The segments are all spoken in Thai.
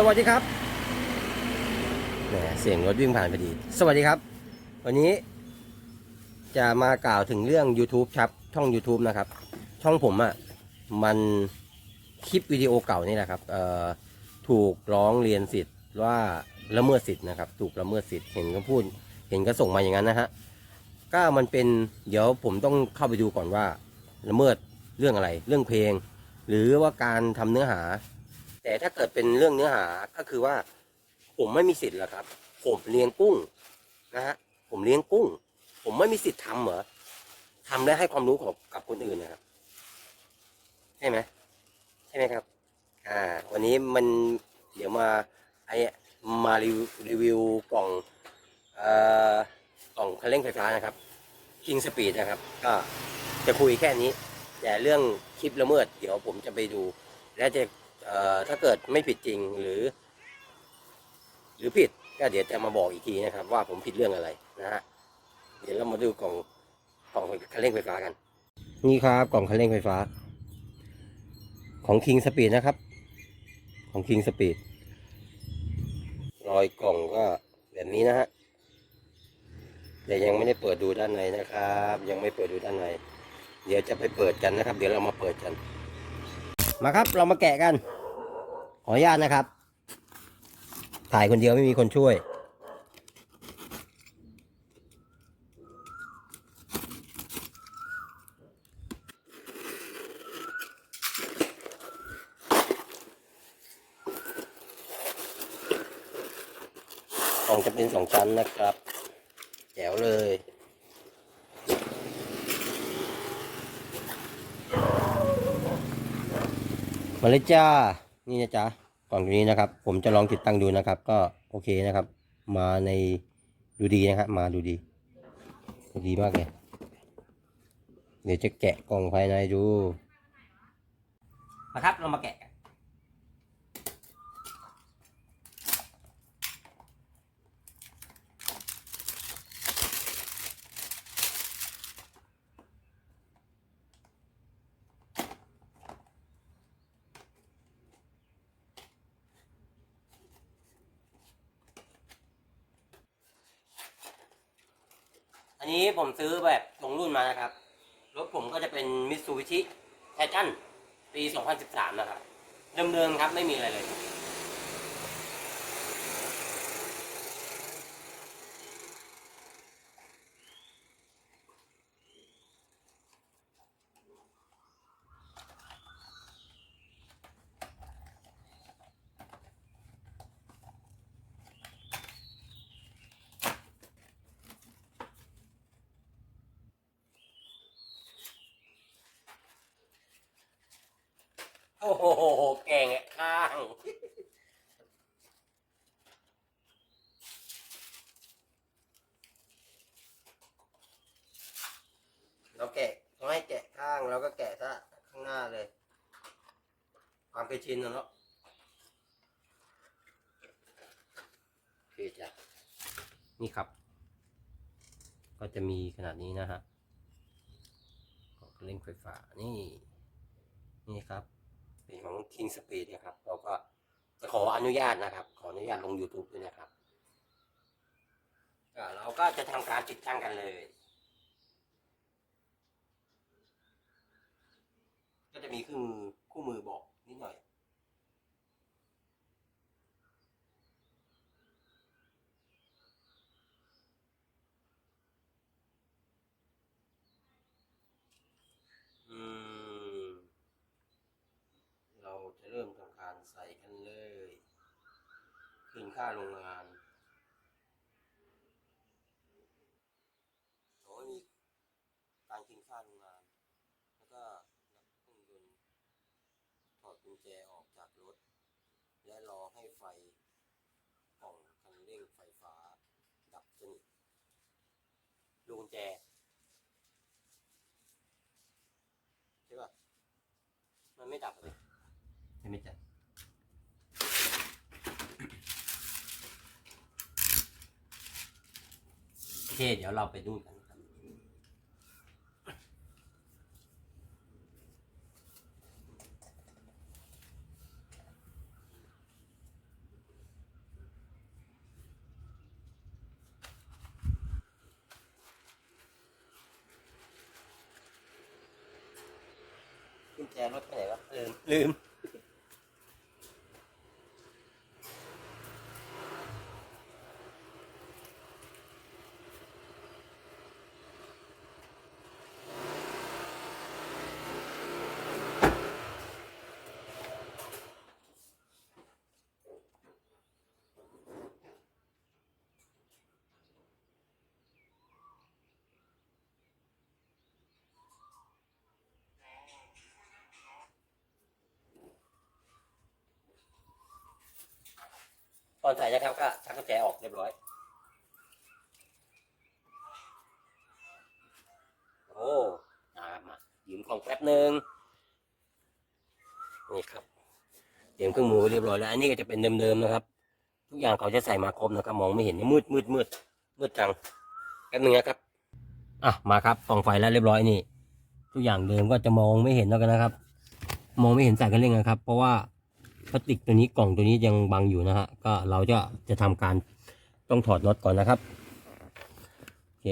สวัสดีครับแหมเสียงรถวิ่งผ่านพอดี สวัสดีครับ วันนี้ จะมากล่าวถึงเรื่อง YouTube ครับ ช่อง YouTube นะครับ ช่องผมอะ่ะ มันคลิปวิดีโอเก่านี่แหละครับ เอ่อ ถูกร้องเรียนสิทธิ์ว่าละเมิดสิทธิ์นะครับ ถูกละเมิดสิทธิ์ เห็นก็พูด เห็นก็ส่งมาอย่างนั้นนะฮะ ก็มันเป็น เดี๋ยวผมต้องเข้าไปดูก่อนว่า ละเมิดเรื่องอะไร เรื่องเพลง หรือว่าการทำเนื้อหา แต่ถ้าเกิดเป็นเรื่องเนื้อหาก็คือว่า ผมไม่มีสิทธิ์แล้วครับ ผมเลี้ยงกุ้งนะฮะผมเลี้ยงกุ้ง ผมไม่มีสิทธิ์ทำเหรอทำและให้ความรู้กับกับคนอื่นนะครับใช่ไหมใช่ไหมครับ อ่า วันนี้มันเดี๋ยวมาไอมารีวิวรีวิวกล่องเอ่อกล่องคันเร่งไฟฟ้านะครับ King Speed นะครับก็จะคุยแค่นี้ แต่เรื่องคลิปละเมิด เดี๋ยวผมจะไปดู และจะ ถ้าเกิดไม่ผิดจริงหรือ หรือผิดก็เดี๋ยวจะมาบอกอีกทีนะครับ ว่าผมผิดเรื่องอะไรนะฮะเดี๋ยวเรามาดูกล่องกล่องคันเร่งไฟฟ้ากัน นี่ครับกล่องคันเร่งไฟฟ้า ของ King Speed นะครับ ของ King Speed รอยกล่องก็แบบนี้นะฮะแต่ยังไม่ได้เปิดดูด้านในนะครับ ยังไม่เปิดดูด้านในเดี๋ยวจะไปเปิดกันนะครับ เดี๋ยวเรามาเปิดกัน มาครับ เรามาแกะกัน ออนุญาตนะครับ ถ่ายคนเดียวไม่มีคนช่วย กล่องจะเป็นสองชั้นนะครับ แจ๋วเลยมาเลยจ้า นี่นะจ๊ะกล่องตัวนี้นะครับ ผมจะลองติดตั้งดูนะครับ ก็โอเคนะครับ มาในดูดีนะครับมาดูดีดูดีมากเลย เดี๋ยวจะแกะกล่องภายในดูนะครับเรามาแกะ ซื้อแบบตรงรุ่นมานะครับ รถผมก็จะเป็นมิตซูบิชิไททันปี 2013 นะครับ เดิมๆครับไม่มีอะไรเลย โอ้โหแกงอะข้างเราแกะเขาให้แกะข้างเราก็แกะซะข้างหน้าเลย ความเคยชินนะเนาะโอเคจ้ะนี่ครับ ก็จะมีขนาดนี้นะฮะเร่งไฟฟ้านี่ นี่ครับ เป็นของ King Speed นะครับ เราก็จะขออนุญาตนะครับ ขออนุญาตลง YouTube ด้วยนะครับเราก็จะทำการติดตั้งกันเลย ก็จะมีเครื่องมือคู่มือบอกนิดหน่อยอืม เริ่มทำการใส่กันเลยคืนค่าโรงงานโอ้ยมีการคืนค่าโรงงาน แล้วก็นับเครื่องยนต์ถอดกุญแจออกจากรถ และรอให้ไฟกล่องคันเร่งไฟฟ้า ดับสนิทลูกุญแจใช่ป่ะ มันไม่ดับเลย ช่ไจ๊ะโอเคเดี๋ยวเราไปดูกันครับกุญแจรถไปไหนวะลืมลืม อนใส่นะครับก็ชักกุญแจออกเรียบร้อย โอ้นะครับมายืมของแป๊บหนึ่งนี่ครับเตรียมเครื่องมือเรียบร้อยแล้วอันนี้ก็จะเป็นเดิมๆนะครับ ทุกอย่างเขาจะใส่มาครบนะครับมองไม่เห็นมืดมืดมืดมืดจังแป๊บหนึงนะครับอะมาครับส่องไฟแล้วเรียบร้อยนี่ ทุกอย่างเดิมก็จะมองไม่เห็นแล้วกันนะครับ มองไม่เห็นสายกันเร่งนะครับ เพราะว่า พลาสติกตัวนี้กล่องตัวนี้ยังบังอยู่นะฮะก็เราจะจะทำการต้องถอดน็อตก่อนนะครับโอเค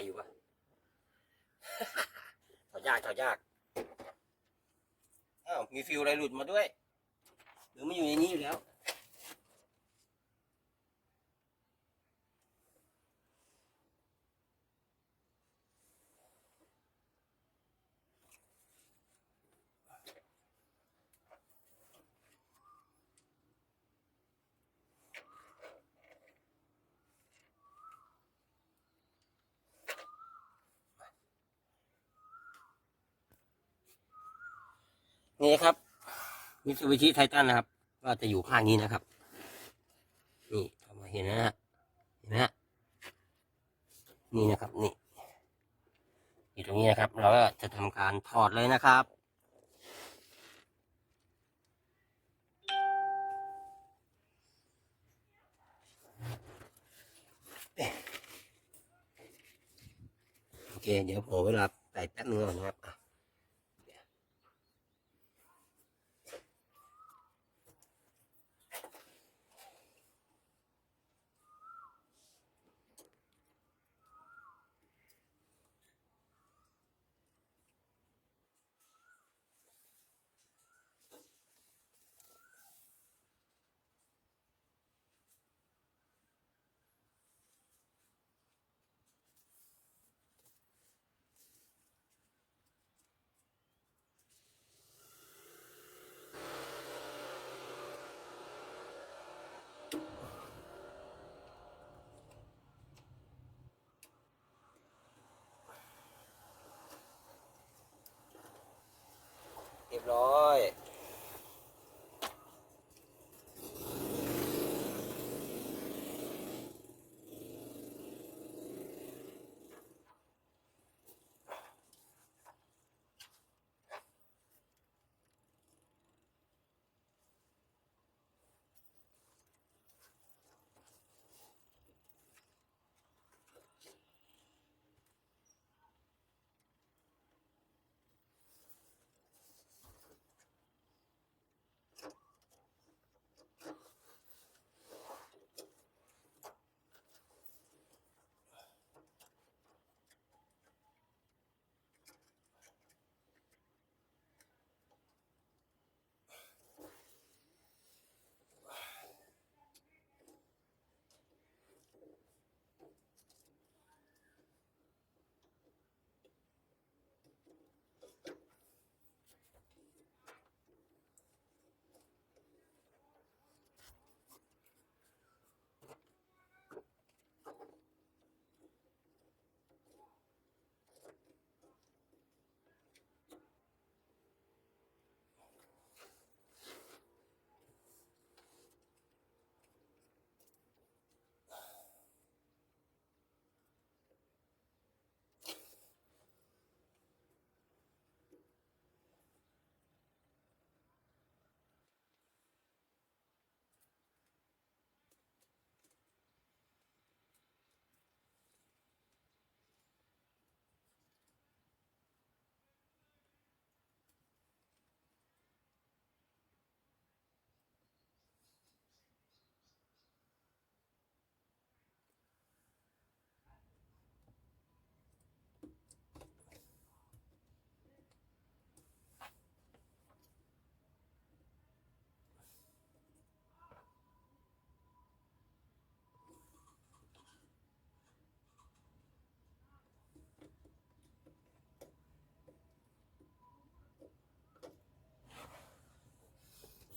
อยอยู่วะถอดยากถอดยาก อ้าว มีฟิวอะไรหลุดมาด้วย หรือมันอยู่ในนี้อยู่แล้ว นี่ครับมิตซูบิชิไททันนะครับ ก็จะอยู่ข้างนี้นะครับ นี่เข้ามาเห็นนะฮะเห็นไหมฮะนี่นะครับนี่อยู่ตรงนี้นะครับ เราก็จะทำการถอดเลยนะครับโอเค เดี๋ยวผมเวลาใส่แป๊บนึงก่อนนะครับ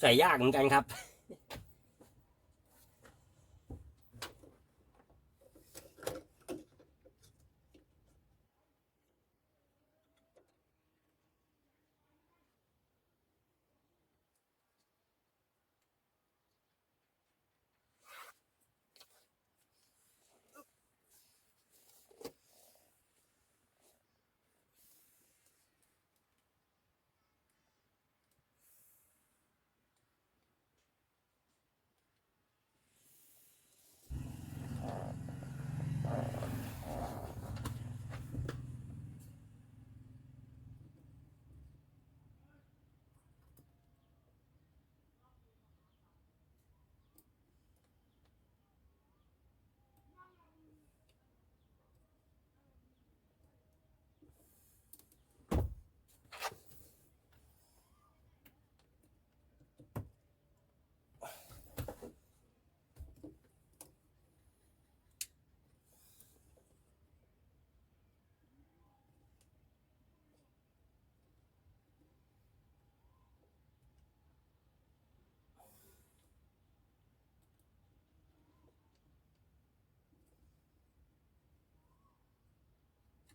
ใส่ยากเหมือนกันครับ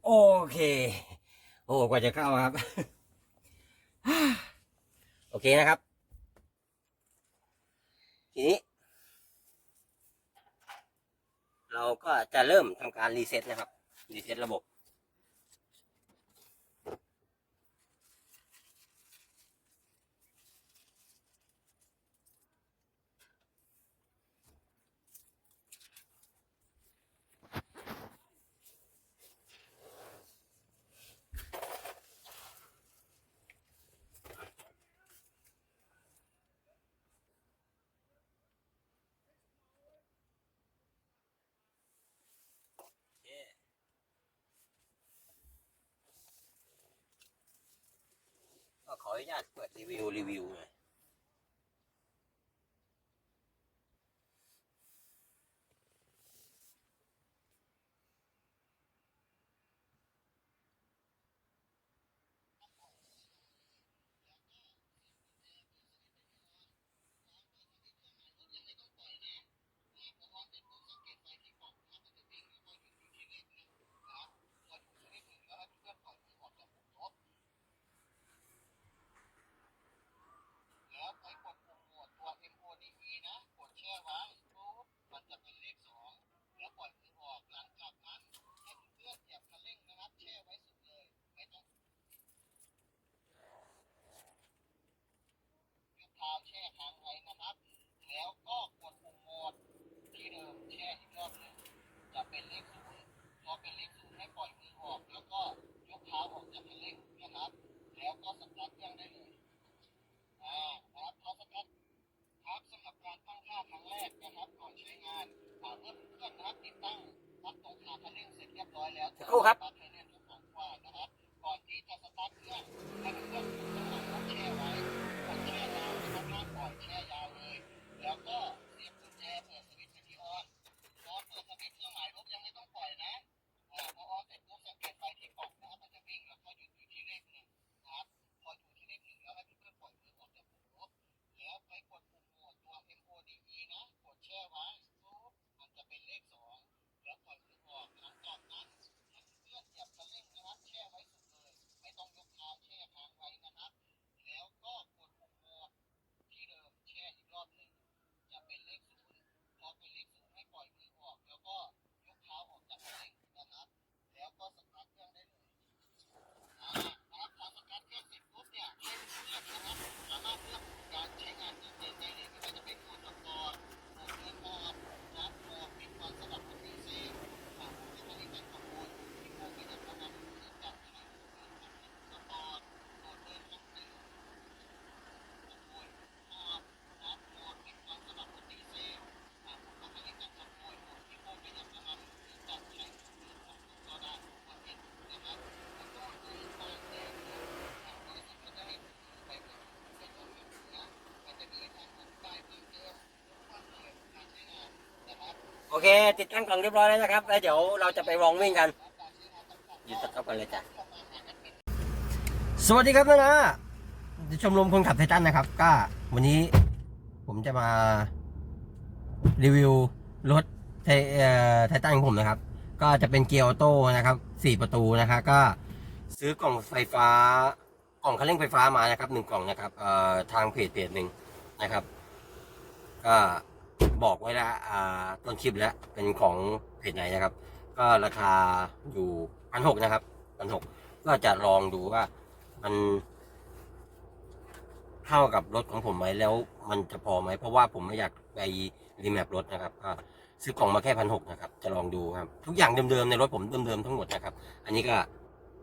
โอเค โอ้กว่าจะเข้าครับ โอเคนะครับ ทีนี้ เราก็จะเริ่มทำการรีเซ็ตนะครับ รีเซ็ตระบบ ออนุญาตเปิดรีวิวรีวิวหน่อย home. ข้อสำคัญ โอเค ติดตั้งกล่องเรียบร้อยแล้วนะครับ แล้วเดี๋ยวเราจะไปวองวิ่งกันหยุดสต็อปกันเลยจ้ะสวัสดีครับนะนะชมรมคนขับไททันนะครับ ก็วันนี้ผมจะมารีวิวรถไทเอ่อไททันของผมนะครับ ก็จะเป็นเกียร์ออโต้นะครับสี่ประตูนะครับก็ซื้อกล่องไฟฟ้ากล่องคันเร่งไฟฟ้ามานะครับหนึ่งกล่องนะครับทางเพจเพจหนึ่งนะครับ ก็ บอกไว้แล้วอ่าต้นคลิปแล้วเป็นของเพจไหนนะครับ ก็ราคาอยู่พันหกนะครับพันหกก็จะลองดูว่ามันเข้ากับรถของผมไหมแล้วมันจะพอไหมเพราะว่าผมไม่อยากไปรีแมปรถนะครับก็ซื้อกล่องมาแค่พันหกนะครับ จะลองดูครับ ทุกอย่างเดิมๆในรถผมเดิมๆทั้งหมดนะครับ อันนี้ก็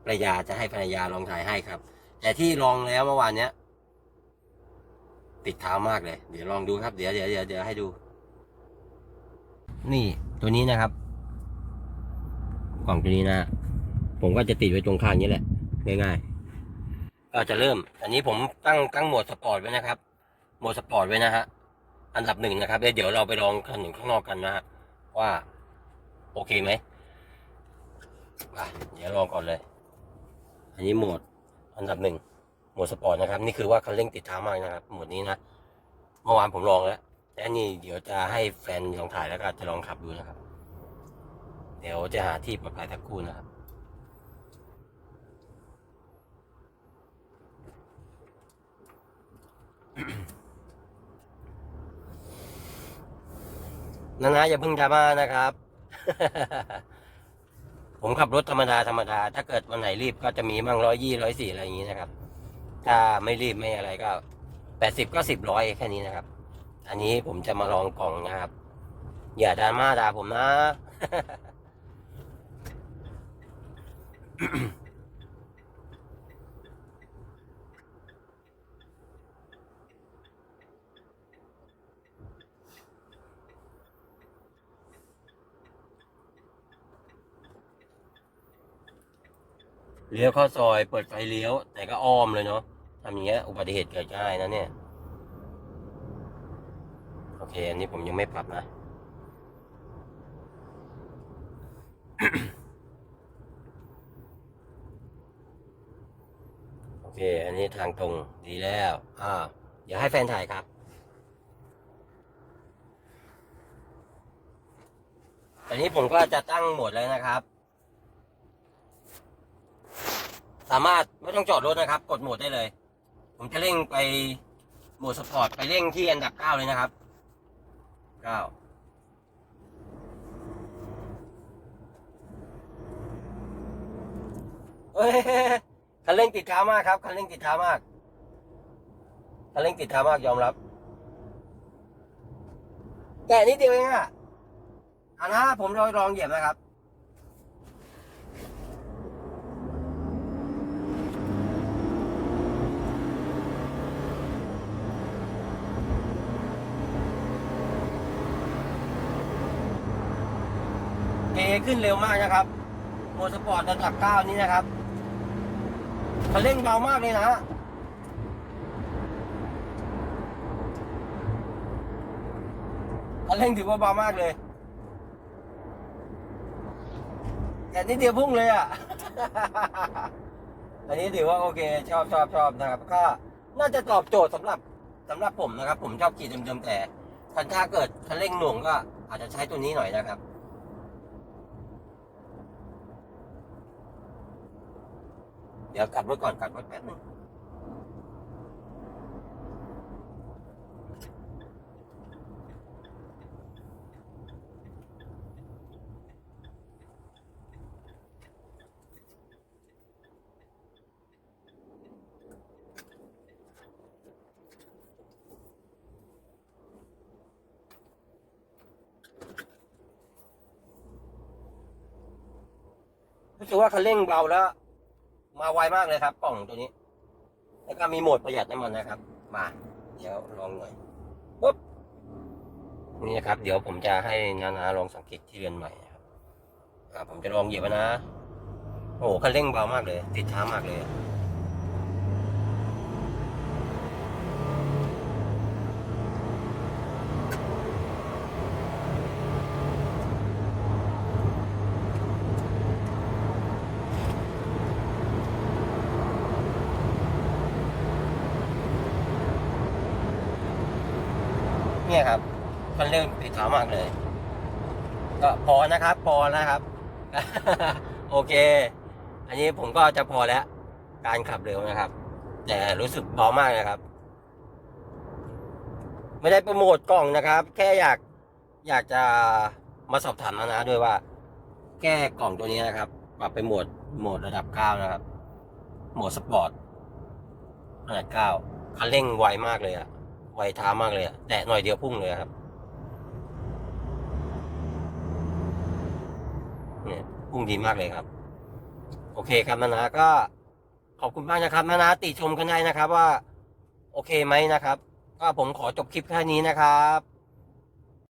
ภรรยาจะให้ภรรยาลองถ่ายให้ครับ แต่ที่ลองแล้วเมื่อวานเนี้ยติดเท้ามากเลย เดี๋ยวลองดูครับ เดี๋ยวเดี๋ยวเดี๋ยวให้ดู นี่ตัวนี้นะครับ กล่องตัวนี้นะ ผมก็จะติดไว้ตรงข้างนี้แหละง่ายๆก็จะเริ่ม อันนี้ผมตั้งตั้งโหมดสปอร์ตไว้นะครับโหมดสปอร์ตไว้นะฮะอันดับหนึ่งนะครับเดี๋ยวเราไปลองคันหนึ่งข้างนอกกันนะฮะว่า โอเคไหมเดี๋ยวลองก่อนเลย อันนี้โหมด อันดับหนึ่งโหมดสปอร์ตนะครับ นี่คือว่าคันเร่งติดเท้ามากนะครับโหมดนี้นะเมื่อวานผมลองแล้ว แต่อันนี้เดี๋ยวจะให้แฟนลองถ่ายแล้วก็จะลองขับดูนะครับ เดี๋ยวจะหาที่ปลอดภัยสักครู่นะครับนานะอย่าเพิ่งดราม่านะครับ ผมขับรถธรรมดาธรรมดา ถ้าเกิดวันไหนรีบก็จะมีมั่งร้อยยี่ร้อยสี่อะไรอย่างนี้นะครับ ถ้าไม่รีบไม่อะไรก็แปดสิบก็สิบร้อยแค่นี้นะครับ อันนี้ผมจะมาลองกล่องนะครับ อย่าดราม่าด่าผมนะ เลี้ยวเข้าซอยเปิดไฟเลี้ยว แต่ก็อ้อมเลยเนาะทำอย่างเงี้ยอุบัติเหตุเกิดง่ายนะเนี่ย โอเค อันนี้ผมยังไม่ปรับนะ โอเค อันนี้ทางตรงดีแล้ว อ่าเดี๋ยวให้แฟนถ่ายครับ อันนี้ผมก็จะตั้งโหมดแล้วนะครับ สามารถไม่ต้องจอดรถนะครับ กดโหมดได้เลย ผมจะเร่งไปโหมดสปอร์ตไปเร่งที่อันดับเก้าเลยนะครับ เก้าเฮ้ยคันเร่งติดเท้ามากครับคันเร่งติดเท้ามากคันเร่งติดเท้ามากยอมรับ แต่นิดเดียวเองอะอันนะผมลองลองเหยียบนะครับ ขึ้นเร็วมากนะครับโมสปอร์ตระดับเก้านี้นะครับคันเร่งเบามากเลยนะคันเร่งถือว่าเบามากเลย แต่นิดเดียวพุ่งเลยอะ อันนี้ถือว่าโอเคชอบชอบชอบนะครับก็น่าจะตอบโจทย์สำหรับสำหรับผมนะครับ ผมชอบขี่เดิมๆแต่คันถ้าเกิดคันเร่งหน่วงก็อาจจะใช้ตัวนี้หน่อยนะครับ เดี๋ยวกลับรถก่อนกลับรถแป๊บนึงรู้สึกว่าคันเร่งเบาแล้ว มาไวมากเลยครับ กล่องตัวนี้ แล้วก็มีโหมดประหยัดน้ำมันนะครับ มาเดี๋ยวลองหน่อยปุ๊บนี่นะครับ เดี๋ยวผมจะให้นานาลองสังเกตที่เรือนใหม่นะครับผมจะลองเหยียบนะ โอ้คันเร่งเบามากเลย ติดช้ามากเลยครับคัน เร่งติดเท้ามากเลย ก็พอนะครับ พอนะครับ โอเค อันนี้ผมก็จะพอแล้ว การขับเร็วนะครับ แต่รู้สึกเบามากนะครับ ไม่ได้โปรโมทกล่องนะครับ แค่อยากอยากจะมาสอบถามนะนะด้วยว่า แก้กล่องตัวนี้นะครับปรับไปโหมดโหมดระดับเก้านะครับ โหมดสปอร์ตขนาดเก้าคันเร่งไวมากเลยอะไวท้ามากเลยอะแตะหน่อยเดียวพุ่งเลยครับุ้งดีมากเลยครับ โอเคครับนานาก็ ขอบคุณมากนะครับนานาติชมกันได้นะครับว่า โอเคไหมนะครับ ก็ผมขอจบคลิปแค่นี้นะครับ